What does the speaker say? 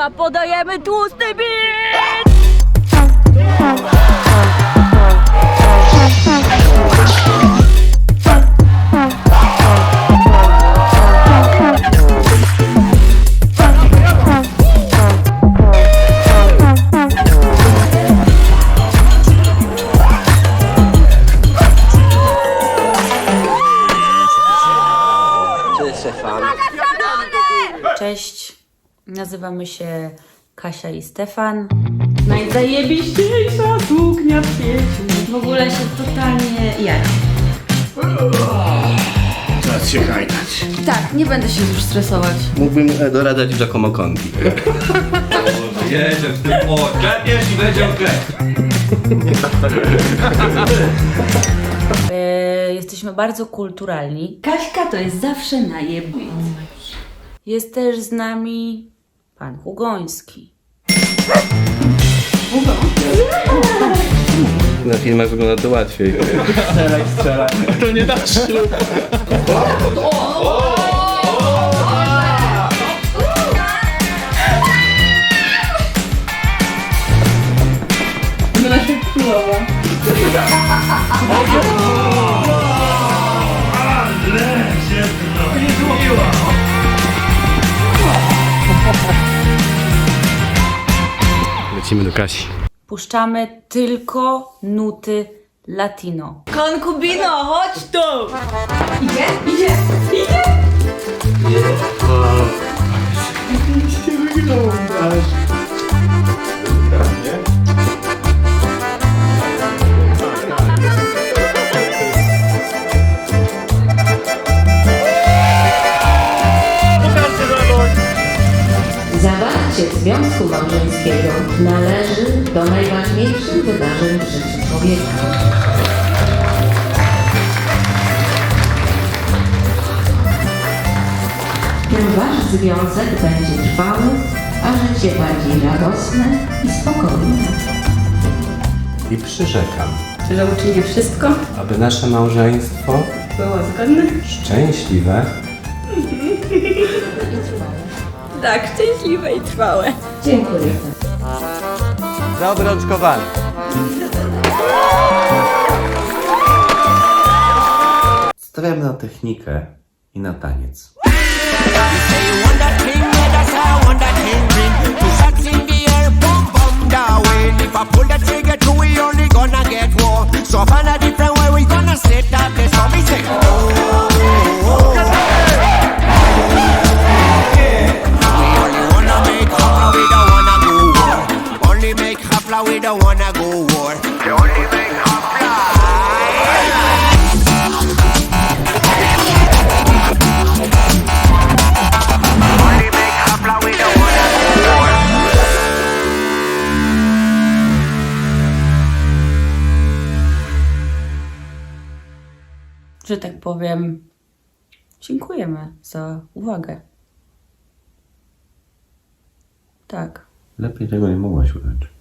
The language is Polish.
Zapodajemy tłusty bit! Cześć, nazywamy się Kasia i Stefan. Najzajebiściejsza suknia w świecie. W ogóle się totalnie jaram. Czas się hajtać. Tak, nie będę się już stresować. Mógłbym e, doradzać Giacomo Conti. Jedzie w tym, o, klepiesz i będzie okej. E, jesteśmy bardzo kulturalni. Kaśka to jest zawsze na jebit. Jest też z nami pan Hugoński. Na filmach wygląda to łatwiej. To nie dasz ślub. Lecimy do Kasi. Puszczamy tylko nuty latino. Konkubino, chodź tu! Zawarcie związku małżeńskiego należy do najważniejszych wydarzeń w życiu człowieka. Tym wasz związek będzie trwały, a życie bardziej radosne i spokojne. I przyrzekam, że uczynię wszystko, aby nasze małżeństwo było zgodne. szczęśliwe Tak, szczęśliwe i trwałe. Dziękuję. Zaobrączkowany. stawiamy na technikę i na taniec. We don't wanna go war. We only make. Że tak powiem, dziękujemy za uwagę. Tak. Lepiej tego nie mogłaś udać.